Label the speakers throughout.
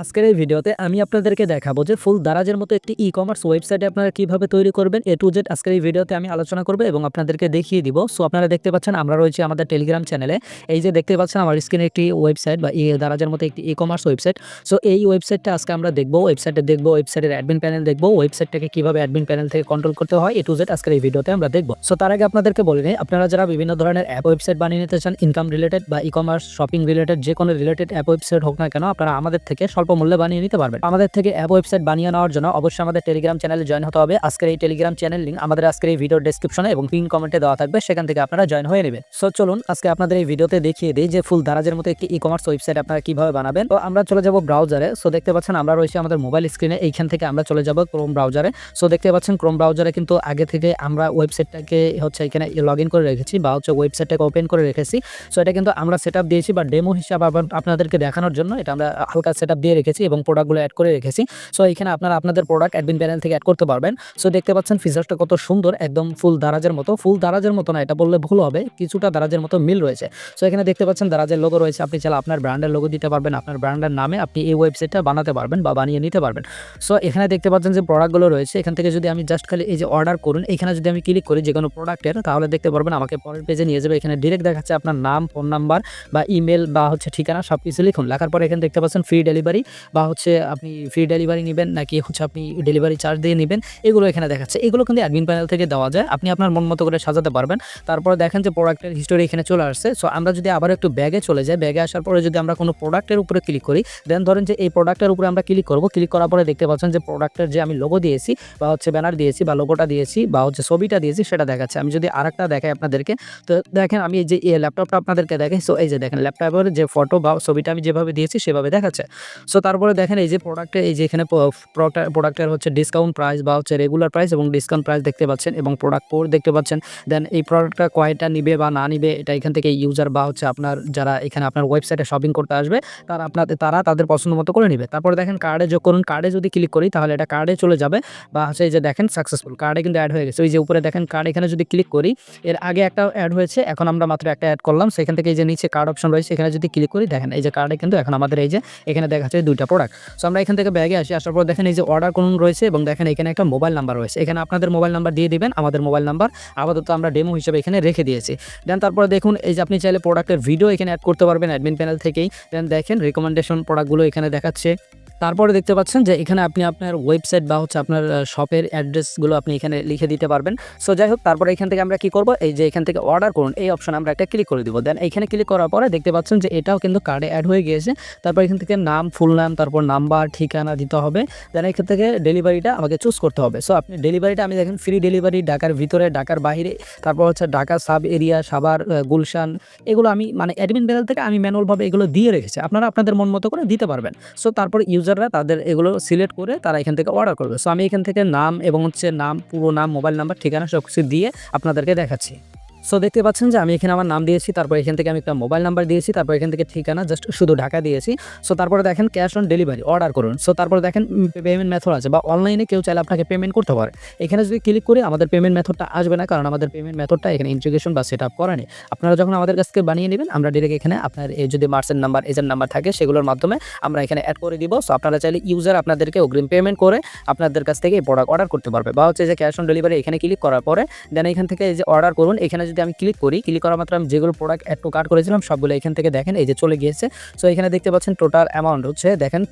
Speaker 1: আজকের এই ভিডিওতে আমি আপনাদেরকে দেখাবো যে ফুল দারাজের মতো একটি ই কমার্স ওয়েবসাইট আপনারা কীভাবে তৈরি করবেন। এ টু জেড আজকের এই ভিডিওতে আমি আলোচনা করব এবং আপনাদেরকে দেখিয়ে দিব। সো আপনারা দেখতে পাচ্ছেন, আমরা রয়েছি আমাদের টেলিগ্রাম চ্যানেলে এই যে দেখতে পাচ্ছেন, আমার স্ক্রিনে একটি ওয়েবসাইট বা দারাজের মতো একটি ই কমার্স ওয়েবসাইট সো এই ওয়েবসাইটটা আজকে আমরা দেখব ওয়েবসাইটে দেখব ওয়েবসাইটের অ্যাডমিন প্যানেল দেখব ওয়েবসাইটটাকে কীভাবে অ্যাডমিন প্যানেল থেকে কন্ট্রোল করতে হয়। এ টু জেড আজকের এই ভিডিওতে আমরা দেখব। সো তার আগে আপনাদেরকে বলে নিই, আপনারা যারা বিভিন্ন ধরনের অ্যাপ ওয়েবসাইট বানিয়ে নিতে চান ইনকাম রিলেটেড বা ই কমার্স শপিং রিলেটেড যে কোনো রিলেটেড অ্যাপ ওয়েবসাইট হোক না কেন, আপনারা আমাদের থেকে স্বল্প মূল্যে বানিয়ে নিতে পারবেন। আমাদের থেকে অ্যাপ ওয়েবসাইট বানিয়ে নেওয়ার জন্য অবশ্যই আমাদের টেলিগ্রাম চ্যানেলে জয়েন হতে হবে। আজকের এই টেলিগ্রাম চ্যানেল লিঙ্ক আমাদের আজকের এই ভিডিও ডেসক্রিপশনে এবং পিন কমেন্টে দেওয়া থাকবে। সেখান থেকে আপনারা জয়েন হয়ে নেবেন। সো চলুন আজকে আপনাদের এই ভিডিওতে দেখিয়ে দিই যে ফুল দারাজের মতো একটি ই কমার্স ওয়েবসাইট আপনারা কীভাবে বানাবেন। তো আমরা চলে যাব ব্রাউজারে সো দেখতে পাচ্ছেন আমরা রয়েছি আমাদের মোবাইল স্ক্রিনে এইখান থেকে আমরা চলে যাব ক্রোম ব্রাউজারে সো দেখতে পাচ্ছেন ক্রোম ব্রাউজারে কিন্তু আগে থেকে আমরা ওয়েবসাইটটাকে হচ্ছে এখানে লগ ইন করে রেখেছি বা হচ্ছে ওয়েবসাইটটাকে ওপেন করে রেখেছি। সো এটা কিন্তু আমরা সেট দিয়েছি বা ডেমো হিসাবে আপনাদেরকে দেখানোর জন্য। এটা আমরা হালকা সেট দিয়ে রেখেছি এবং প্রোডাক্টগুলো অ্যাড করে রেখেছি। সো এখানে আপনারা আপনাদের প্রোডাক্ট অ্যাডমিন প্যানেল থেকে অ্যাড করতে পারবেন। সো দেখতে পাচ্ছেন ফিচার্সটা কত সুন্দর, একদম ফুল দারাজের মতো। ফুল দারাজের মতো না, এটা বললে ভুল হবে। কিছুটা দারাজের মতো মিল রয়েছে। সো এখানে দেখতে পাচ্ছেন দারাজের লোগো রয়েছে। আপনি চাইলে আপনার ব্র্যান্ডের লোগো দিতে পারবেন, আপনার ব্র্যান্ডের নামে আপনি এই ওয়েবসাইটটা বানাতে পারবেন বা বানিয়ে নিতে পারবেন। সো এখানে দেখতে পাচ্ছেন যে প্রোডাক্টগুলো রয়েছে। এখান থেকে যদি আমি জাস্ট খালি এই যে অর্ডার করুন, এখানে যদি আমি ক্লিক করি যে কোনো প্রোডাক্টের তাহলে দেখতে পারবেন আমাকে পরের পেজে নিয়ে যাবে। এখানে ডিরেক্ট দেখাচ্ছে আপনার নাম ফোন নাম্বার বা ইমেল বা হচ্ছে ঠিকানা সব কিছু লিখুন। লেখার পরে এখানে দেখতে পাচ্ছেন ফ্রি ডেলিভারি বা হচ্ছে আপনি ফ্রি ডেলিভারি নেবেন নাকি হচ্ছে আপনি ডেলিভারি চার্জ দিয়ে নেবেন, এগুলো এখানে দেখাচ্ছে। এগুলো কিন্তু অ্যাডমিন প্যানেল থেকে দেওয়া যায়। আপনি আপনার মন মতো করে সাজাতে পারবেন। তারপরে দেখেন যে প্রোডাক্টের হিস্টোরি এখানে চলে আসছে। সো আমরা যদি আবার একটু ব্যাগে চলে যাই ব্যাগে আসার পরে যদি আমরা কোনো প্রোডাক্টের উপরে ক্লিক করি দেন ধরেন যে এই প্রোডাক্টের উপরে আমরা ক্লিক করব। ক্লিক করার পরে দেখতে পাচ্ছেন যে প্রোডাক্টের যে আমি লোগো দিয়েছি বা হচ্ছে ব্যানার দিয়েছি বা লোগোটা দিয়েছি বা হচ্ছে ছবিটা দিয়েছি, সেটা দেখাচ্ছে। আমি যদি আরেকটা দেখাই আপনাদেরকে, তো দেখেন আমি যে ল্যাপটপটা আপনাদেরকে দেখাই। সো এই যে দেখেন ল্যাপটপের যে ফটো বা ছবিটা আমি যেভাবে দিয়েছি, সেভাবে দেখাচ্ছে। সো তারপরে দেখেন এই যে প্রোডাক্টে এই যে এখানে প্রোডাক্টের হচ্ছে ডিসকাউন্ট প্রাইস বা হচ্ছে রেগুলার প্রাইস এবং ডিসকাউন্ট প্রাইস দেখতে পাচ্ছেন এবং প্রোডাক্ট কোড দেখতে পাচ্ছেন। দেন এই প্রোডাক্টটা কয়টা নিবে বা না নিবে, এটা এখান থেকে ইউজার বা হচ্ছে আপনার যারা এখানে আপনার ওয়েবসাইটে শপিং করতে আসবে, তারা আপনাদের তারা তাদের পছন্দ মতো করে নেবে। তারপরে দেখেন কার্ডে যোগ করুন কার্ডে যদি ক্লিক করি, তাহলে এটা কার্ডে চলে যাবে বা হচ্ছে এই যে দেখেন সাকসেসফুল কার্ডে কিন্তু অ্যাড হয়ে গেছে। ওই যে উপরে দেখেন কার্ড এখানে যদি ক্লিক করি, এর আগে একটা অ্যাড হয়েছে, এখন আমরা মাত্র একটা অ্যাড করলাম। সেখান থেকে এই যে নিচে কার্ড অপশন রয়েছে, এখানে যদি ক্লিক করি, দেখেন এই যে কার্ডে কিন্তু এখন আমাদের এই যে, এখানে দেখাচ্ছে দুইটা প্রোডাক্ট সো আমরা এখান থেকে ব্যাগে আসি, আসার পর দেখেন এই যে অর্ডার কোন রয়েছে এবং দেখেন এখানে একটা মোবাইল নাম্বার রয়েছে। এখানে আপনাদের মোবাইল নাম্বার দিয়ে দিবেন, আমাদের মোবাইল নাম্বার আপাতত আমরা ডেমো হিসেবে এখানে রেখে দিয়েছি। দেন তারপরে দেখুন, এই যে আপনি চাইলে প্রোডাক্টের ভিডিও এখানে অ্যাড করতে পারবেন অ্যাডমিন প্যানেল থেকেই। দেন দেখেন রেকমেন্ডেশন প্রোডাক্টগুলো এখানে দেখাচ্ছে। তারপরে দেখতে পাচ্ছেন যে এখানে আপনি আপনার ওয়েবসাইট বা হচ্ছে আপনার শপের অ্যাড্রেসগুলো আপনি এখানে লিখে দিতে পারবেন। সো যাই হোক তারপরে এখান থেকে আমরা কি করব? এই যে এখান থেকে অর্ডার করুন এই অপশন আমরা একটা ক্লিক করে দিব। দেন এখানে ক্লিক করার পরে দেখতে পাচ্ছেন যে এটাও কিন্তু কার্ডে অ্যাড হয়ে গিয়েছে। তারপর এখান থেকে নাম ফুল নাম তারপর নাম্বার ঠিকানা দিতে হবে। দেন এখান থেকে ডেলিভারিটা আমাকে চুজ করতে হবে। সো আপনি ডেলিভারিটা আমি দেখেন ফ্রি ডেলিভারি ঢাকার ভিতরে ঢাকার বাইরে তারপর হচ্ছে Dhaka sub area uh, Gulshan এগুলো আমি মানে অ্যাডমিন প্যানেল থেকে আমি ম্যানুয়ালভাবে এগুলো দিয়ে রেখেছি। আপনারা আপনাদের মন মতো করে দিতে পারবেন। সো তারপর ইউজাররা তাদের এগুলো সিলেক্ট করে তারা এখান থেকে অর্ডার করবে। সো আমি এখান থেকে নাম এবং হচ্ছে নাম, পুরো নাম মোবাইল নাম্বার ঠিকানা সব কিছু দিয়ে আপনাদেরকে দেখাচ্ছি। সো দেখতে পাচ্ছেন যে আমি এখানে আমার নাম দিয়েছি, তারপর এখান থেকে আমি একটা মোবাইল নাম্বার দিয়েছি, তারপর এখান থেকে ঠিকানা জাস্ট শুধু ঢাকা দিয়েছি। সো তারপরে দেখেন ক্যাশ অন ডেলিভারি অর্ডার করুন। সো তারপরে দেখেন পেমেন্ট মেথড আছে বা অনলাইনে কেউ চাইলে আপনাকে পেমেন্ট করতে পারে। এখানে যদি ক্লিক করি আমাদের পেমেন্ট মেথডটা আসবে না, কারণ আমাদের পেমেন্ট মেথডটা এখানে ইন্টিগ্রেশন বা সেট আপ করা নেই। আপনারা যখন আমাদের কাছকে বানিয়ে নেবেন, আমরা ডিরেক্ট এখানে আপনার এই যদি মার্চেন্ট নাম্বার এজেন্ট নাম্বার থাকে, সেগুলোর মাধ্যমে আমরা এখানে অ্যাড করে দিব। সো আপনারা চাইলে ইউজার আপনাদেরকে অগ্রিম পেমেন্ট করে আপনাদের কাছ থেকে এই প্রোডাক্ট অর্ডার করতে পারবে। বা হচ্ছে যে ক্যাশ অন ডেলিভারি এখানে ক্লিক করার পরে দেন এখান থেকে এই যে অর্ডার করুন, এখানে যদি আমি ক্লিক করি ক্লিক করা মাত্র আমি যেগুলো প্রোডাক্ট অ্যাড টু কার্ট করেছিলাম, সবগুলো এখান থেকে দেখেন, এই যে চলে গিয়েছে। সো এখানে দেখতে পাচ্ছেন টোটাল অ্যামাউন্ট হচ্ছে, দেখেন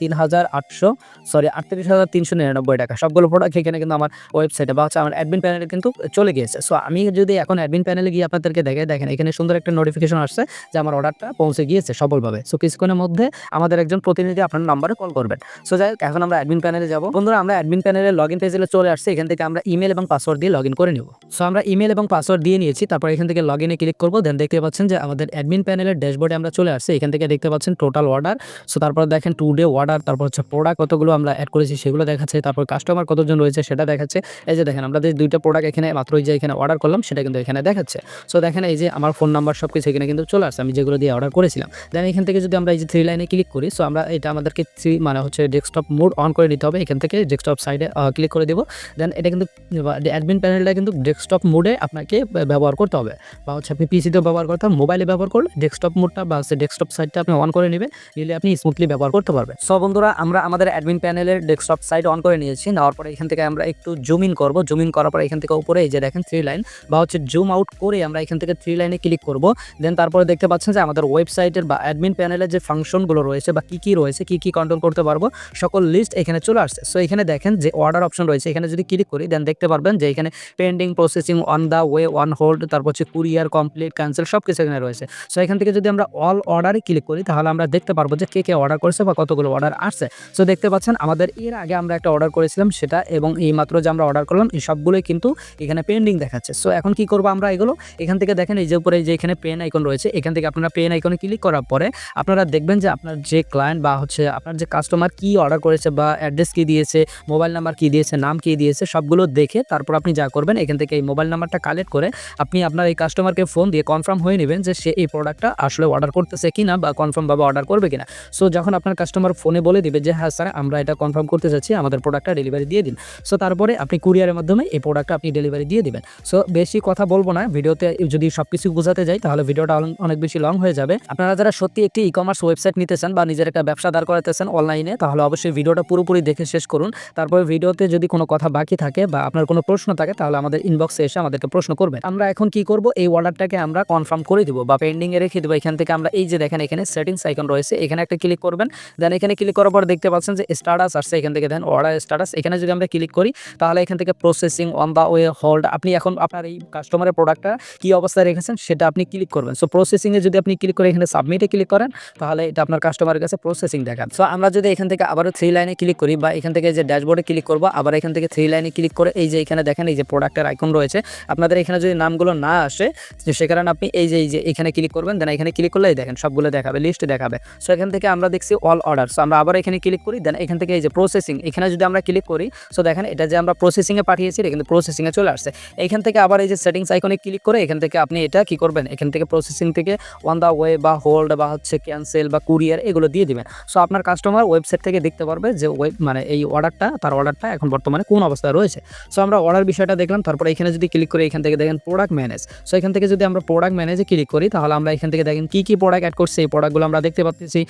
Speaker 1: তিন হাজার আটশো সরি আটত্রিশ হাজার তিনশো নিরানব্বই টাকা। সবগুলো প্রোডাক্ট এখানে কিন্তু আমার ওয়েবসাইটে বা হচ্ছে আমার অ্যাডমিন প্যানেলে কিন্তু চলে গিয়েছে। সো আমি যদি এখন অ্যাডমিন প্যানেলে গিয়ে আপনাদেরকে দেখে দেখেন, এখানে সুন্দর একটা নোটিফিকেশন আসছে যে আমার অর্ডারটা পৌঁছে গিয়েছে সফলভাবে। সো কিছুক্ষণের মধ্যে আমাদের একজন প্রতিনিধি আপনার নাম্বারে কল করবেন। সো যাই এখন আমরা অ্যাডমিন প্যানেলে যাব। বন্ধুরা, আমরা অ্যাডমিন প্যানেলে লগ ইন পেজে চলে আসছে। এখান থেকে আমরা ইমেল এবং পাসওয়ার্ড দিয়ে লগ ইন করে নেব। সো আমরা ইমেল এবং পাসওয়ার্ড দিয়ে নিয়েছি তারপর এখান থেকে লগ ইনে ক্লিক করব দেন দেখতে পাচ্ছেন যে আমাদের অ্যাডমিন প্যানেলের ড্যাশবোর্ডে আমরা চলে আসছি, এখান থেকে দেখতে পাচ্ছেন টোটাল অর্ডার সো তারপর দেখেন টু ডে অর্ডার তারপর হচ্ছে প্রোডাক্ট কতগুলো আমরা অ্যাড করেছি সেগুলো দেখাচ্ছে, তারপর কাস্টমার কতজন রয়েছে সেটা দেখাচ্ছে, এই যে দেখেন আমরা যে দুইটা প্রোডাক্ট এখানে মাত্র এই যে এখানে অর্ডার করলাম সেটা কিন্তু এখানে দেখাচ্ছে সো দেখেন এই যে আমার ফোন নাম্বার সব কিছু এখানে কিন্তু চলে আসছে, আমি যেগুলো দিয়ে অর্ডার করেছিলাম দেন এখান থেকে যদি আমরা এই যে থ্রি লাইনে ক্লিক করি সো আমরা এটা আমাদেরকে থ্রি মানে হচ্ছে ডেস্কটপ মোড অন করে নিতে হবে, এখান থেকে ডেস্কটপ সাইডে ক্লিক করে দেবো দেন এটা কিন্তু অ্যাডমিন প্যানেলটা কিন্তু ডেস্কটপ মোডে আপনাকে ব্যবহার ব্যবহার করতে হবে। বা হচ্ছে আপনি পিসিতেও ব্যবহার করতে হবে মোবাইলে ব্যবহার করলে ডেস্কটপ মোডটা বা হচ্ছে ডেস্কটপ সাইটটা আপনি অন করে নেবেন, নিলে আপনি স্মুথলি ব্যবহার করতে পারবেন। সো বন্ধুরা, আমরা আমাদের অ্যাডমিন প্যানেলের ডেস্কটপ সাইট অন করে নিয়েছি। নেওয়ার পরে এখান থেকে আমরা একটু জুম ইন করব। জুম ইন করার পরে এখান থেকে উপরে এই যে দেখেন থ্রি লাইন বা হচ্ছে জুম আউট করে আমরা এখান থেকে থ্রি লাইনে ক্লিক করব। দেন তারপরে দেখতে পাচ্ছেন যে আমাদের ওয়েবসাইটের বা অ্যাডমিন প্যানেলের যে ফাংশনগুলো রয়েছে বা কী কী রয়েছে, কী কী কন্ট্রোল করতে পারব, সকল লিস্ট এখানে চলে আসছে। সো এখানে দেখেন যে অর্ডার অপশন রয়েছে। এখানে যদি ক্লিক করি দেন দেখতে পারবেন যে এখানে pending processing on the way on hold তারপর হচ্ছে কুরিয়ার কমপ্লিট ক্যান্সেল সব কিছু এখানে রয়েছে। সো এখান থেকে যদি আমরা অল অর্ডারে ক্লিক করি, তাহলে আমরা দেখতে পারব যে কে কে অর্ডার করেছে বা কতগুলো অর্ডার আসছে। সো দেখতে পাচ্ছেন আমাদের এর আগে আমরা একটা অর্ডার করেছিলাম সেটা এবং এই মাত্র যে আমরা অর্ডার করলাম, এই সবগুলোই কিন্তু এখানে পেন্ডিং দেখাচ্ছে। সো এখন কি করব আমরা এগুলো? এখান থেকে দেখেন এই যে উপরে যে এখানে পেন আইকন রয়েছে, এখান থেকে আপনারা পেন আইকনে ক্লিক করার পরে আপনারা দেখবেন যে আপনার যে ক্লায়েন্ট বা হচ্ছে আপনার যে কাস্টমার কি অর্ডার করেছে বা অ্যাড্রেস কী দিয়েছে মোবাইল নাম্বার কী দিয়েছে, নাম কী দিয়েছে, সবগুলো দেখে তারপর আপনি যা করবেন, এখান থেকে এই মোবাইল নাম্বারটা কালেক্ট করে আপনি আপনার এই কাস্টমারকে ফোন দিয়ে কনফার্ম হয়ে নেবেন যে সে এই প্রোডাক্টটা আসলে অর্ডার করতেছে কিনা বা কনফার্মভাবে অর্ডার করবে কিনা। সো যখন আপনার কাস্টমার ফোনে বলে দিবে যে হ্যাঁ স্যার আমরা এটা কনফার্ম করতে চাচ্ছি আমাদের প্রোডাক্টটা ডেলিভারি দিয়ে দিন। সো তারপরে আপনি কুরিয়ারের মাধ্যমে এই প্রোডাক্টটা আপনি ডেলিভারি দিয়ে দিবেন। সো বেশি কথা বলব না, ভিডিওতে যদি সব কিছু বোঝাতে যাই, তাহলে ভিডিওটা অনেক- বেশি লং হয়ে যাবে। আপনারা যারা সত্যি একটি ই কমার্স ওয়েবসাইট নিতে চান বা নিজের একটা ব্যবসা দাঁড় করাতেছেন অনলাইনে তাহলে অবশ্যই ভিডিওটা পুরোপুরি দেখে শেষ করুন। তারপরে ভিডিওতে যদি কোনো কথা বাকি থাকে বা আপনার কোনো প্রশ্ন থাকে, তাহলে আমাদের ইনবক্সে এসে আমাদেরকে প্রশ্ন করবেন। আমরা এখন কি করব? এই অর্ডারটাকে আমরা কনফার্ম করে দিব বা পেন্ডিং এ রেখে দেবো। এখান থেকে আমরা এই যে দেখেন, এখানে সেটিংস আইকন রয়েছে। এখানে একটা ক্লিক করবেন। দেন এখানে ক্লিক করার পর দেখতে পাচ্ছেন যে স্টাটাস আসছে এখান থেকে। দেন অর্ডার স্টাটাস এখানে যদি আমরা ক্লিক করি, তাহলে এখান থেকে processing on the way hold আপনি এখন আপনার এই কাস্টমারের প্রোডাক্টটা কি অবস্থায় রেখেছেন, সেটা আপনি ক্লিক করবেন। সো প্রসেসিংয়ে যদি আপনি ক্লিক করে এখানে সাবমিটে ক্লিক করেন, তাহলে এটা আপনার কাস্টমারের কাছে প্রসেসিং দেখান সো আমরা যদি এখান থেকে আবারও থ্রি লাইনে ক্লিক করি বা এখান থেকে যে ড্যাশবোর্ডে ক্লিক করব, আবার এখান থেকে থ্রি লাইনে ক্লিক করে এই যে এখানে দেখেন, এই যে প্রোডাক্টের আইকন রয়েছে। আপনাদের এখানে যদি নামগুলো না আসে সে কারণে আপনি এই যে এই যে, এখানে ক্লিক করবেন দেন এখানে ক্লিক করলেই দেখেন সবগুলো দেখাবে লিস্ট দেখাবে। সো এখান থেকে আমরা দেখছি অল অর্ডার সো আমরা আবার এখানে ক্লিক করি দেন এখান থেকে এই যে প্রসেসিং এখানে যদি আমরা ক্লিক করি সো দেখেন এটা যে আমরা প্রসেসিংয়ে পাঠিয়েছি, এটা কিন্তু প্রসেসিংয়ে চলে আসছে। এখান থেকে আবার এই যে সেটিংস আইকনে ক্লিক করে, এখান থেকে আপনি এটা কি করবেন? এখান থেকে প্রসেসিং থেকে অন দা ওয়ে বা হোল্ড বা হচ্ছে ক্যান্সেল বা কুরিয়ার এগুলো দিয়ে দিবেন। সো আপনার কাস্টমার ওয়েবসাইট থেকে দেখতে পারবে যে ওয়েব মানে এই অর্ডারটা তার অর্ডারটা এখন বর্তমানে কোন অবস্থায় রয়েছে। সো আমরা অর্ডার বিষয়টা দেখলাম, তারপরে এখানে যদি ক্লিক করি, এখান থেকে দেখেন প্রোডাক্ট ম্যানেজ সো এখান থেকে যদি আমরা প্রোডাক্ট ম্যানেজে ক্লিক করি, তাহলে আমরা এখান থেকে দেখেন কি কি প্রোডাক্ট অ্যাড করছে, এই প্রোডাক্টগুলো আমরা দেখতে পাচ্ছি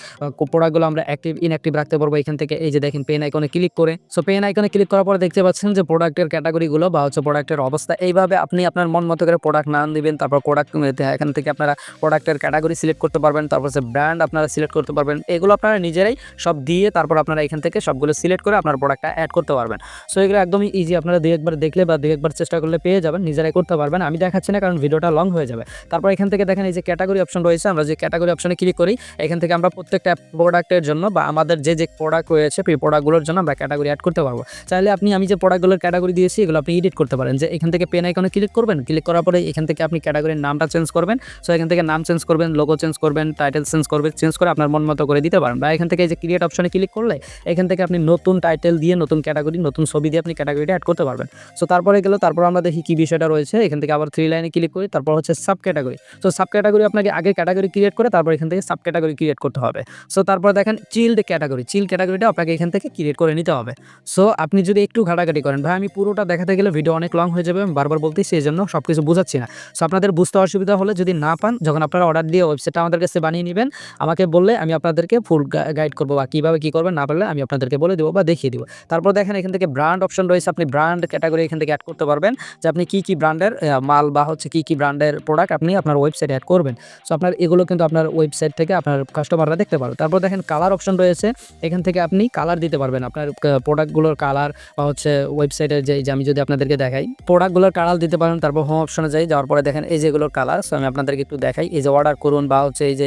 Speaker 1: প্রোডাক্টগুলো আমরা অ্যাক্টিভ ইনঅ্যাক্টিভ রাখতে পারব এখান থেকে। এই যে দেখেন পেন আইকনে ক্লিক করে। সো পেন আইকনে ক্লিক করার পরে দেখতে পাচ্ছেন যে প্রোডাক্টের ক্যাটাগরিগুলো বা হচ্ছে প্রোডাক্টের অবস্থা, এইভাবে আপনি আপনার মন মতো করে প্রোডাক্ট নাম দিবেন, তারপর প্রোডাক্ট এখান থেকে আপনারা প্রোডাক্টের ক্যাটাগরি সিলেক্ট করতে পারবেন, তারপর হচ্ছে ব্র্যান্ড আপনারা সিলেক্ট করতে পারবেন। এগুলো আপনারা নিজেরাই সব দিয়ে তারপর আপনারা এখান থেকে সবগুলো সিলেক্ট করে আপনার প্রোডাক্টটা অ্যাড করতে পারবেন। সো এগুলো একদমই ইজি আপনারা দুই একবার দেখলে বা দুই একবার চেষ্টা করলে পেয়ে যাবেন, নিজেরাই করতে পারবেন। আমি দেখাচ্ছি না, কারণ ভিডিওটা লং হয়ে যাবে। তারপর এখান থেকে দেখেন এই যে ক্যাটাগরি অপশন রয়েছে, আমরা যে ক্যাটাগরি অপশনে ক্লিক করি, এখান থেকে আমরা প্রত্যেকটা প্রোডাক্টের জন্য বা আমাদের যে যে প্রোডাক্ট রয়েছে সেই প্রোডাক্টগুলোর জন্য আমরা ক্যাটাগরি অ্যাড করতে পারব। চাইলে আপনি, আমি যে প্রোডাক্টগুলোর ক্যাটাগরি দিয়েছি, এগুলো আপনি এডিট করতে পারেন। যে এখান থেকে পেন আইকনে ক্লিক করবেন ক্লিক করার পরে এখান থেকে আপনি ক্যাটাগরির নামটা চেঞ্জ করবেন। সো এখান থেকে নাম চেঞ্জ করবেন লোগো চেঞ্জ করবেন টাইটেল চেঞ্জ করবেন চেঞ্জ করে আপনার মন মতো করে দিতে পারেন। বা এখান থেকে এই যে ক্রিয়েট অপশনে ক্লিক করলে, এখান থেকে আপনি নতুন টাইটেল দিয়ে নতুন ক্যাটাগরি নতুন ছবি দিয়ে আপনি ক্যাটাগরিটা অ্যাড করতে পারবেন। সো তারপরে গেল, তারপর আমরা দেখি কী বিষয়টা রয়েছে। এখান থেকে আবার থ্রি লাইনে ক্লিক করি, তারপর হচ্ছে sub category so sub category আপনাকে আগে ক্যাটাগরি ক্রিয়েট করে, তারপর এখান থেকে সাব ক্যাটাগরি ক্রিয়েট করতে হবে। সো তারপর দেখেন চিল্ড ক্যাটাগরি চিল ক্যাটাগরিটা আপনাকে এখান থেকে ক্রিয়েট করে নিতে হবে। সো আপনি যদি একটু ঘাটাঘাটি করেন, ভাই আমি পুরোটা দেখাতে গেলে ভিডিও অনেক লং হয়ে যাবে, আমি বারবার বলতেছি সেই জন্য সব কিছু বোঝাচ্ছি না। সো আপনাদের বুঝতে অসুবিধা হলে যদি না পান, যখন আপনারা অর্ডার দিয়ে ওয়েবসাইটটা আমাদের কাছে বানিয়ে নেবেন, আমাকে বললে আমি আপনাদেরকে ফুল গাইড করব, বা কীভাবে কী করবেন না পারলে আমি আপনাদেরকে বলে দেবো বা দেখিয়ে দেবো। তারপর দেখেন এখান থেকে ব্র্যান্ড অপশন রয়েছে, আপনি ব্র্যান্ড ক্যাটাগরি এখান থেকে অ্যাড করতে পারবেন, যে আপনি কী কী ব্র্যান্ডের মাল বা হচ্ছে কী কী ব্র্যান্ডের প্রোডাক্ট আপনি আপনার ওয়েবসাইটে অ্যাড করবেন। সো আপনার এগুলো কিন্তু আপনার ওয়েবসাইট থেকে আপনার কাস্টমাররা দেখতে পারবে। তারপর দেখেন কালার অপশন রয়েছে। এখান থেকে আপনি কালার দিতে পারবেন। আপনার প্রোডাক্টগুলোর কালার বা হচ্ছে ওয়েবসাইটের যে আমি যদি আপনাদেরকে দেখাই প্রোডাক্টগুলোর কালার দিতে পারেন। তারপর হোম অপশনে যাই, যাওয়ার পরে দেখেন এই যেগুলোর কালার সো আমি আপনাদেরকে একটু দেখাই। এই যে অর্ডার করুন বা হচ্ছে এই যে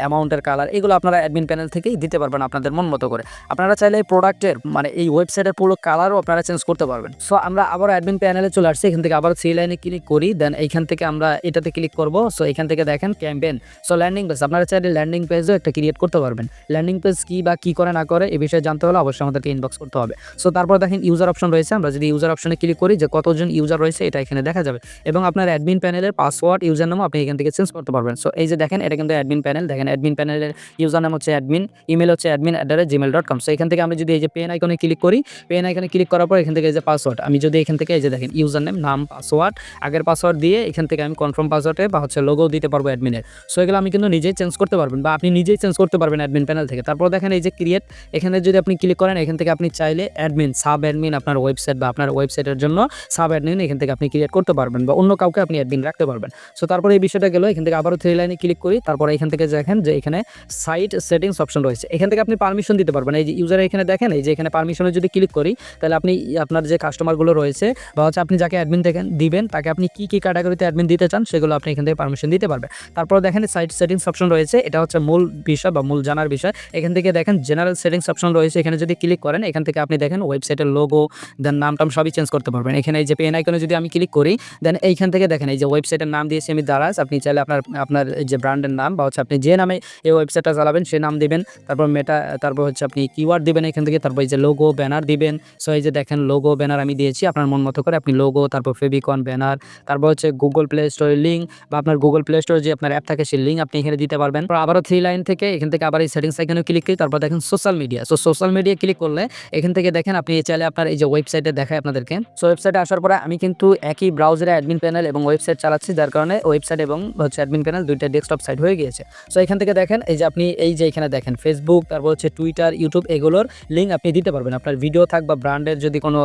Speaker 1: অ্যামাউন্টের কালার এগুলো আপনারা অ্যাডমিন প্যানেল থেকেই দিতে পারবেন আপনাদের মন মতো করে। আপনারা চাইলে এই প্রোডাক্টের মানে এই ওয়েবসাইটের পুরো কালারও আপনারা চেঞ্জ করতে পারবেন। সো আমরা আবার অ্যাডমিন প্যানেলে চলে আসছি। এখান থেকে আবার থ্রি লাইনে ক্লিক করি। দেন এইখান থেকে আমরা এটাতে ক্লিক করব। সো এখান থেকে দেখেন ক্যাম্পেন সো ল্যান্ডিং পেজ আপনারা চাইলে ল্যান্ডিং পেজও একটা ক্রিয়েট করতে পারবেন। ল্যান্ডিং পেজ কি বা কি করে না করে এই বিষয়ে জানতে হলে অবশ্যই আমাদেরকে ইনবক্স করতে হবে। সো তারপর দেখেন ইউজার অপশন রয়েছে, আমরা যদি ইউজার অপশনে ক্লিক করি যে কতজন ইউজার রয়েছে, এটা এখানে দেখা যাবে। এবং আপনার অ্যাডমিন প্যানেলের পাসওয়ার্ড ইউজার নাম আপনি এখান থেকে চেঞ্জ করতে পারবেন। সো এই যে দেখেন, এটা কিন্তু অ্যাডমিন প্যানেল দেখেন অ্যাডমিন প্যানেলের ইউজার নাম হচ্ছে অ্যাডমিন ইমেল হচ্ছে admin at Gmail dot com so এখান থেকে আমি যদি এই যে পেন আইকনে ক্লিক করি পেন আইকনে ক্লিক করার পর এখান থেকে এই যে পাসওয়ার্ড আমি যদি এখান থেকে এই যে দেখেন ইউজার নেম নাম পাসওয়ার্ড আগের পাসওয়ার্ড পাসওয়ার্ড দিয়ে এখান থেকে আমি কনফার্ম পাসওয়ার্ডে বা হচ্ছে লোগো দিতে পারব অ্যাডমিনের সো এগুলো আমি কিন্তু নিজেই চেঞ্জ করতে পারবেন বা আপনি নিজেই চেঞ্জ করতে পারবেন অ্যাডমিন প্যানেল থেকে। তারপর দেখেন এই যে ক্রিয়েট এখানে যদি আপনি ক্লিক করেন, এখান থেকে আপনি চাইলে অ্যাডমিন সাব অ্যাডমিন আপনার ওয়েবসাইট বা আপনার ওয়েবসাইটের জন্য সাব অ্যাডমিন এখান থেকে আপনি ক্রিয়েট করতে পারবেন বা অন্য কাউকে আপনি অ্যাডমিন রাখতে পারবেন। সো তারপরে এই বিষয়টা গেল, এখান থেকে আবারও থ্রি লাইনে ক্লিক করি, তারপরে এখান থেকে দেখেন যে এখানে সাইট সেটিংস অপশন রয়েছে। এখান থেকে আপনি পারমিশন দিতে পারবেন। এই যে ইউজার এখানে দেখেন, এই যে এখানে পারমিশনে যদি ক্লিক করি, তাহলে আপনি আপনার যে কাস্টমারগুলো রয়েছে বা হচ্ছে আপনি যাকে অ্যাডমিন দেখেন, দিবেন, তাকে আপনি কী কী কী ক্যাটাগরিতে অ্যাডমিন দিতে চান সেগুলো আপনি এখান থেকে পারমিশন দিতে পারবেন। তারপর দেখেন সাইট সেটিংস অপশন রয়েছে, এটা হচ্ছে মূল বিষয় বা মূল জানার বিষয়। এখান থেকে দেখেন জেনারেল সেটিংস অপশন রয়েছে, এখানে যদি ক্লিক করেন, এখান থেকে আপনি দেখেন ওয়েবসাইটের লোগো দেন নাম টাম সবই চেঞ্জ করতে পারবেন। এখানে এই যে পেন আইকনে যদি আমি ক্লিক করি দেন এইখান থেকে দেখেন এই যে ওয়েবসাইটের নাম দিয়েছি আমি দারাজ, আপনি চাইলে আপনার আপনার যে ব্র্যান্ডের নাম বা হচ্ছে আপনি যে নামে এই ওয়েবসাইটটা চালাবেন, সে নাম দিবেন। তারপর মেটা তারপর হচ্ছে আপনি কিওয়ার্ড দিবেন এখান থেকে, তারপর এই যে লোগো ব্যানার দিবেন। সো এই যে দেখেন লোগো ব্যানার আমি দিয়েছি, আপনার মন মতো করে আপনি লোগো তারপর ফেবিকন ব্যানার তারপর হচ্ছে গুগল প্লে স্টোরের লিঙ্ক বা আপনার গুগল প্লে স্টোর যে আপনার অ্যাপ থাকে সেই লিঙ্ক আপনি এখানে দিতে পারবেন। আবারও থ্রি লাইন থেকে এখান থেকে আবার এই সেটিংস এখানে ক্লিক করি তারপর দেখেন social media so social media click করলে এখান থেকে দেখেন আপনি চাইলে আপনার এই যে ওয়েবসাইটে দেখায় আপনাদেরকে। সো ওয়েবসাইটে আসার পরে আমি কিন্তু একই ব্রাউজারে অ্যাডমিন প্যানেল এবং ওয়েবসাইট চালাচ্ছি, যার কারণে ওয়েবসাইট এবং হচ্ছে অ্যাডমিন প্যানেল দুইটা ডেস্কটপ সাইট হয়ে গিয়েছে। সো এখান থেকে দেখেন এই যে আপনি এই যে এখানে দেখেন ফেসবুক তারপর হচ্ছে টুইটার ইউটিউব এগুলোর লিঙ্ক আপনি দিতে পারবেন। আপনার ভিডিও থাক বা ব্র্যান্ডের যদি কোনো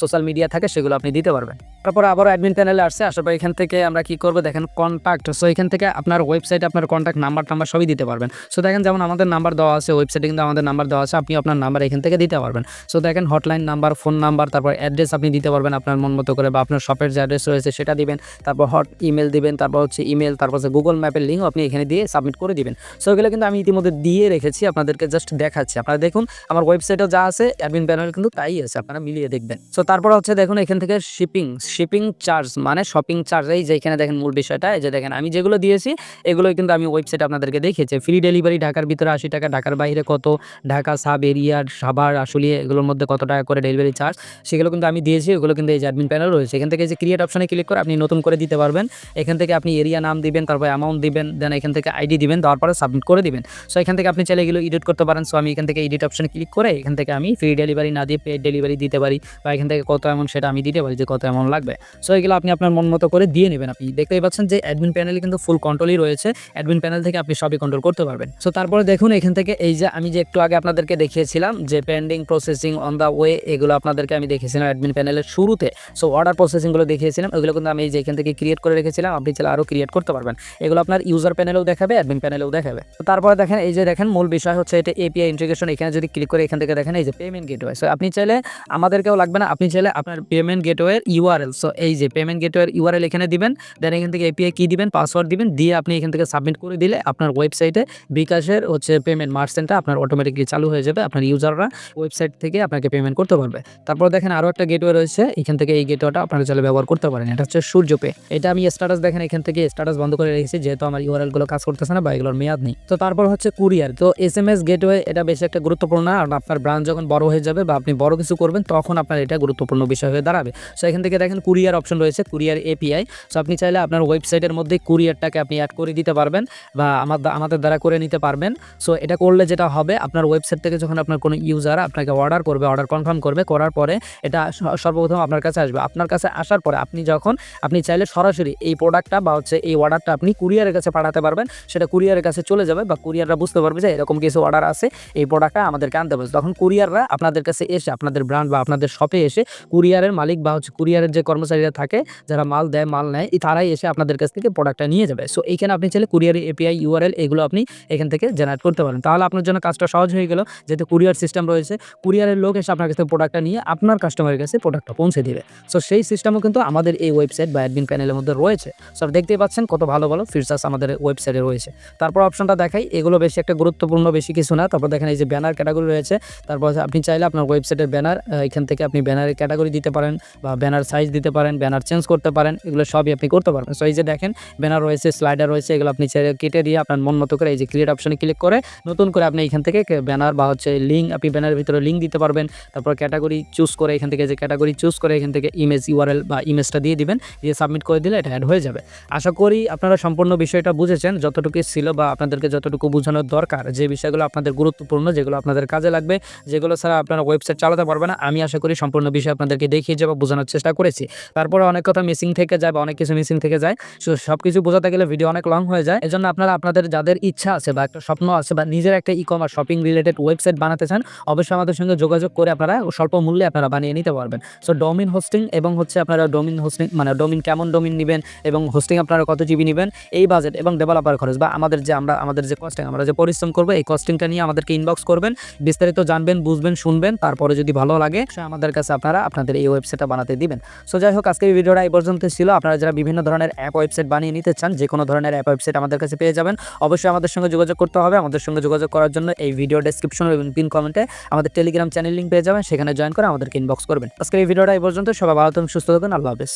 Speaker 1: সোশ্যাল মিডিয়া থাকে সেগুলো আপনি দিতে পারবেন। তারপর আবারও অ্যাডমিন প্যানেলে আসছে। আসার পর এখান থেকে আমরা কি করব? দেখেন কন্ট্যাক্ট সো এখান থেকে আপনার ওয়েবসাইটে আপনার কন্ট্যাক্ট নাম্বার টাম্বার সবই দিতে পারবেন। সো দেখেন যেমন আমাদের নাম্বার দেওয়া আছে ওয়েবসাইটে কিন্তু আমাদের নাম্বার দেওয়া আছে আপনি আপনার নাম্বার এখান থেকে দিতে পারবেন। সো দেখেন হটলাইন নাম্বার ফোন নাম্বার তারপর অ্যাড্রেস আপনি দিতে পারবেন আপনার মন মতো করে বা আপনার শপের যে অ্যাড্রেস রয়েছে সেটা দিবেন। তারপর হট ইমেল দিবেন, তারপর হচ্ছে ইমেল তারপর হচ্ছে গুগল ম্যাপের লিঙ্ক আপনি এখানে দিয়ে সাবমিট করে দিবেন। সো এগুলো কিন্তু আমি ইতিমধ্যে দিয়ে রেখেছি, আপনাদেরকে জাস্ট দেখাচ্ছি। আপনারা দেখুন, আমার ওয়েবসাইটে যা আছে অ্যাডমিন প্যানেল কিন্তু তাই আছে, আপনারা মিলিয়ে দেখবেন। সো তারপর হচ্ছে দেখুন, এখান থেকে শিপিং শিপিং চার্জ মানে শপিং চার্জ এই যে এখানে দেখেন মূল বিষয়টা, এই যে দেখেন আমি যেগুলো দিয়েছি, এগুলোই কিন্তু আমি ওয়েবসাইট আপনাদেরকে দেখিয়েছি। ফ্রি ডেলিভারি ঢাকার ভিতরে আশি টাকা, ঢাকার বাইরে কত? ঢাকা সাব এরিয়ার সাভার, আশুলিয়া, এগুলোর মধ্যে কত টাকা করে ডেলিভারি চার্জ সেগুলো কিন্তু আমি দিয়েছি ওগুলো কিন্তু এই যে অ্যাডমিন প্যানেল রয়েছে। এখান থেকে যে ক্রিয়েট অপশনে ক্লিক করে আপনি নতুন করে দিতে পারবেন। এখান থেকে আপনি এরিয়া নাম দিবেন, তারপর অ্যামাউন্ট দিবেন দেন এখান থেকে আইডি দিবেন, দেওয়ার পরে সাবমিট করে দিবেন। সো এখান থেকে আপনি চাইলে এগুলো এডিট করতে পারেন। সো আমি এখান থেকে এডিট অপশনে ক্লিক করে এখান থেকে আমি ফ্রি ডেলিভারি না দিয়ে পেড ডেলিভারি দিতে পারি। বা এখান থেকে কত এমন সেটা আমি দিতে পারি যে কত এমন লাগবে। সো এগুলো আপনি আপনার মন মতো করে দিয়ে নেবেন। আপনি দেখতেই পাচ্ছেন যে অ্যাডমিন প্যানেলে কিন্তু ফুল কন্ট্রোলই রয়েছে। অ্যাডমিন প্যানেল থেকে আপনি সবই কন্ট্রোল করতে পারবেন। সো তারপরে দেখুন এখান থেকে এই যে আমি যে একটু আগে আপনাদেরকে দেখিয়েছিলাম যে pending processing on the way এগুলো আপনাদেরকে আমি দেখেছিলাম অ্যাডমিন প্যানেলের শুরুতে। সো অর্ডার প্রসেসিংগুলো দেখিয়েছিলাম। এগুলো কিন্তু আমি এই যে এখান থেকে ক্রিয়েট করে রেখেছিলাম। আপনি চাইলে আরও ক্রিয়েট করতে পারবেন। এগুলো আপনার ইউজার প্যানেলেও দেখাবে অ্যাডমিন প্যানেলেও দেখাবে। তো তারপরে দেখেন, এই যে দেখেন, মূল বিষয় হচ্ছে এটা এপিআই ইন্টিগ্রেশন এখানে যদি ক্লিক করে এখান থেকে দেখেন, এই যে পেমেন্ট গেটওয়ে সো আপনি চাইলে আমাদেরকেও লাগবে না। আপনি চাইলে আপনার পেমেন্ট গেটওয়ের ইউআরএল সো এই যে পেমেন্ট গেটওয়ের ইউআরএল এখানে দিবেন দেন এখান থেকে এপিআই কী দিবেন পাসওয়ার্ড দিবেন, দিয়ে আপনি এখান থেকে সাবমিট করে দিলে আপনার ওয়েবসাইটে বিকাশের হচ্ছে পেমেন্ট মার্চেন্টটা আপনার অটোমেটিকলি চালু হয়ে যাবে, আপনার ইউজাররা ওয়েবসাইট থেকে আপনাকে পেমেন্ট করতে পারবে। তারপর দেখেন আরও একটা গেটওয়ে রয়েছে, এখান থেকে এই গেটওয়েটা আপনারা চাইলে ব্যবহার করতে পারেন, এটা হচ্ছে সূর্য পে এটা আমি স্ট্যাটাস দেখেন, এখান থেকে স্ট্যাটাস বন্ধ করে রেখেছি, যেহেতু আমার ইউআরএলগুলো কাজ করতেছে না বা এগুলোর মেয়াদ নেই। তো তারপর হচ্ছে কুরিয়ার তো এস এম এস গেটওয়ে এটা বেশি একটা গুরুত্বপূর্ণ আর আপনার ব্রাঞ্চ যখন বড় হয়ে যাবে বা আপনি বড় কিছু করবেন, তখন আপনার এটা গুরুত্বপূর্ণ বিষয় হয়ে দাঁড়াবে। সো এখান থেকে দেখেন কুরিয়ার অপশন রয়েছে, কুরিয়ার এপিআই সো আপনি চাইলে আপনার ওয়েবসাইটের মধ্যে কুরিয়ারটাকে আপনি অ্যাড করে দিতে পারবেন বা আমার আমাদের দ্বারা করে নিতে পারবেন। সো এটা করলে যেটা হবে, আপনার ওয়েবসাইট থেকে যখন আপনার কোনো ইউজার আপনাকে অর্ডার করবে অর্ডার কনফার্ম করবে, করার পরে এটা সর্বপ্রথম আপনার কাছে আসবে। আপনার কাছে আসার পরে আপনি যখন, আপনি চাইলে সরাসরি এই প্রোডাক্টটা বা হচ্ছে এই অর্ডারটা আপনি কুরিয়ারের কাছে পাঠাতে পারবেন। সেটা কুরিয়ারের কাছে চলে যাবে বা কুরিয়াররা বুঝতে পারবে যে এরকম কিছু অর্ডার আছে, এই প্রোডাক্টটা আমাদেরকে আনতে হবে। তখন কুরিয়াররা আপনাদের কাছে এসে, আপনাদের ব্র্যান্ড বা আপনাদের শপে এসে কুরিয়ারের মালিক বা হচ্ছে কুরিয়ারের যে কর্মচারীরা থাকে, যারা মাল দেয়, মাল নেয় তারাই এসে আপনাদের কাছ থেকে প্রোডাক্টটা নিয়ে যাবে। সো এইখানে আপনি চাইলে কুরিয়ার এপিআই ইউআরএল এগুলো আপনি এখান থেকে জেনারেট করতে পারেন। তাহলে আপনার জন্য কাজটা সহজ হয়ে গেল, যেহেতু কুরিয়ার সিস্টেম রয়েছে কুরিয়ারের লোক এসে আপনার কাছ থেকে প্রোডাক্টটা নিয়ে আপনার কাস্টমারের কাছে প্রোডাক্টটা পৌঁছে দিবে। সো সেই সিস্টেমও কিন্তু আমাদের এই ওয়েবসাইট বা অ্যাডমিন প্যানেলের মধ্যে রয়েছে। সো দেখতেই পাচ্ছেন কত ভালো ভালো ফিচার্স আমাদের ওয়েবসাইটে রয়েছে। তারপর অপশনটা দেখাই, এগুলো বেশি একটা গুরুত্বপূর্ণ, বেশি কিছু না। তারপর দেখেন এই যে ব্যানার ক্যাটাগরি রয়েছে, তারপর আপনি চাইলে আপনার ওয়েবসাইটের ব্যানার এখান থেকে আপনি ব্যানারের ক্যাটাগরি দিতে পারেন বা ব্যানার সাইজ দিতে পারেন ব্যানার চেঞ্জ করতে পারেন, এগুলো সবই আপনি করতে পারবেন। সো এই যে দেখেন ব্যানার রয়েছে স্লাইডার রয়েছে, এগুলো আপনি কেটে দিয়ে আপনার মন মতো করে এই যে ক্রিয়েট অপশনে ক্লিক করে, নতুন করে আপনি এখান থেকে ব্যানার বা হচ্ছে লিঙ্ক আপনি ব্যানারের ভিতরে লিঙ্ক দিতে পারবেন। তারপর ক্যাটাগরি চুজ করে এখান থেকে যে ক্যাটাগরি চুজ করে এখান থেকে ইমেজ ইউআরএল বা ইমেজটা দিয়ে দিবেন, দিয়ে সাবমিট করে দিলে এটা অ্যাড হয়ে যাবে। আশা করি আপনারা সম্পূর্ণ বিষয়টা বুঝেছেন, যতটুকু ছিল বা আপনাদেরকে যতটুকু বোঝানোর দরকার, যে বিষয়গুলো আপনাদের গুরুত্বপূর্ণ, যেগুলো আপনাদের কাজে লাগবে, যেগুলো ছাড়া আপনারা ওয়েবসাইট চালাতে পারবে না, আমি আশা করি সম্পূর্ণ বিষয় আপনাদেরকে দেখিয়ে যাব, বোঝানোর চেষ্টা করেছি। দিচ্ছি তারপরে অনেক কথা মিসিং থেকে যায় বা অনেক কিছু মিসিং থেকে যায়। সো সব কিছু বোঝাতে গেলে ভিডিও অনেক লং হয়ে যায়। এজন্য আপনারা আপনাদের যাদের ইচ্ছা আছে বা একটা স্বপ্ন আছে বা নিজের একটা e commerce shopping related website বানাতে চান, অবশ্যই আমাদের সঙ্গে যোগাযোগ করে আপনারা স্বল্প মূল্যে আপনারা বানিয়ে নিতে পারবেন। সো ডোমিন হোস্টিং এবং হচ্ছে আপনারা ডোমিন হোস্টিং মানে ডোমিন কেমন ডোমিন নেবেন এবং হোস্টিং আপনারা কত জিবি নেবেন, এই বাজেট এবং ডেভেলপার খরচ বা আমাদের যে আমরা, আমাদের যে কস্টিং আমরা যে পরিশ্রম করব, এই কস্টিংটা নিয়ে আমাদেরকে ইনবক্স করবেন, বিস্তারিত জানবেন, বুঝবেন, শুনবেন, তারপরে যদি ভালো লাগে আমাদের কাছে আপনারা আপনাদের এই ওয়েবসাইটটা বানাতে দিবেন। সো যাই হোক আজকে ভিডিওটা এই পর্যন্ত ছিল। আপনারা যারা বিভিন্ন ধরনের অ্যাপ ওয়েবসাইট বানিয়ে নিতে চান, যে কোনো ধরনের অ্যাপ ওয়েবসাইট আমাদের কাছে পেয়ে যাবেন। অবশ্যই আমাদের সঙ্গে যোগাযোগ করতে হবে। আমাদের সঙ্গে যোগাযোগ করার জন্য এই ভিডিও ডেসক্রিপশন এবং পিন কমেন্টে আমাদের টেলিগ্রাম চ্যানেল লিঙ্ক পেয়ে যাবেন। সেখানে জয়েন করে আমাদেরকে ইনবক্স করবেন। আজকে এই ভিডিওটা এই পর্যন্ত সবাই ভালো থাকুন, সুস্থ থাকুন। আল্লাহ হাফেজ।